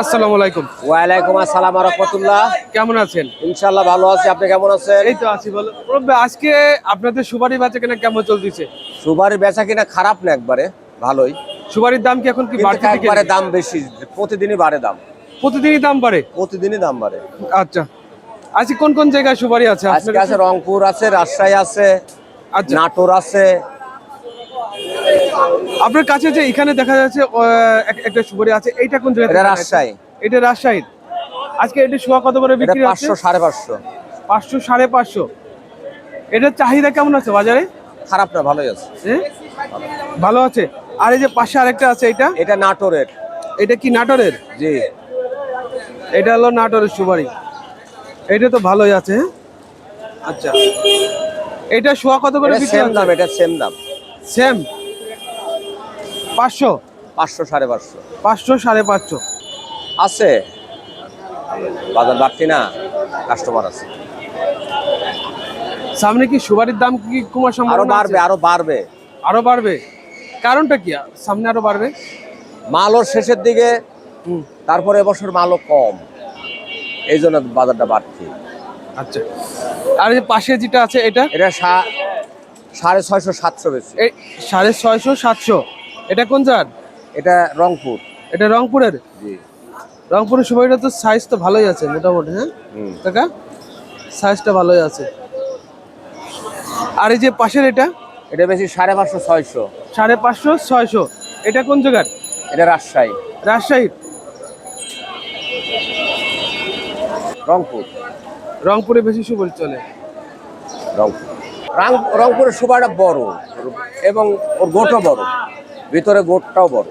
আসসালামু আলাইকুম। ওয়ালাইকুম আসসালাম রহমতুল্লাহ। কেমন আছেন? ইনশাল্লাহ ভালো আছি। আপনি কেমন আছেন? এই তো আছি বলো মুরব্বী, আজকে আপনাদের সুপারি বাচ্চা কেনা কেমন চলতেছে? সুপারি বেচা কিনা খারাপ না একবারে ভালোই। সুপারির দাম কি এখন কি একবারে দাম বেশি প্রতিদিনই বাড়ে দাম। প্রতিদিনই দাম বাড়ে? প্রতিদিনই দাম বাড়ে। আচ্ছা। আজকে কোন কোন জায়গায় সুপারি আছে? আজকে আছে রংপুর আছে রাজশাহী আছে আচ্ছা। নাটোর আছে আপনার কাছে যে এখানে দেখা যাচ্ছে একটা সুপারি আছে এইটা কোন জায়গায় এটা রাজশাহী। এটা রাজশাহীর। আজকে এটা শোয়া কত করে বিক্রি হচ্ছে? পাঁচশো সাড়ে পাঁচশো। পাঁচশো সাড়ে পাঁচশো। এটার চাহিদা কেমন আছে বাজারে? খারাপ না ভালোই আছে? ভালো আছে। আর এই যে পাশে আরেকটা আছে এটা এটা নাটোরের। এটা কি নাটোরের? জি। এটা হলো নাটোরের সুপারি। এটা তো ভালোই আছে হ্যাঁ? আচ্ছা। এটা শোয়া কত করে বিক্রি দাম এটা সেম দাম। সেম পাঁচশো? পাঁচশো সাড়ে পাঁচশো। পাঁচশো সাড়ে পাঁচশো। আছে। বাজার বাড়তি না কাস্টমার আছে। সামনে কি সুপারির দাম কি কমার আরও সম্ভাবনা বাড়বে? আরও বাড়বে। আরও বাড়বে? কারণটা কি? সামনে আরও বাড়বে? মালও শেষের দিকে তারপরে এবছর মালও কম। এই জন্য বাজারটা বাড়তি। আচ্ছা। আর এই যে পাশে যেটা আছে এটা? এটা সাড়ে ছয়শো সাতশো বেশি। সাড়ে ছয়শো সাতশো। এটা কোন জার এটা রংপুর। এটা রংপুরের? জি। রংপুরের সুপারিটা তো সাইজ তো ভালোই আছে মোটামুটি হ্যাঁ। কাকা সাইজটা ভালোই আছে। আর এই যে পাশের এটা? এটা বেশি সাড়ে পাঁচশো ছয়শো। সাড়ে পাঁচশো ছয়শো। এটা কোন জায়গার? এটা রাজশাহী। রাজশাহীর রংপুর। রংপুরে বেশি সুপারি চলে। রংপুর। রংপুরের সুপারটা বড় এবং ওর গোটও বড়। ভিতরে গোটটাও বড়।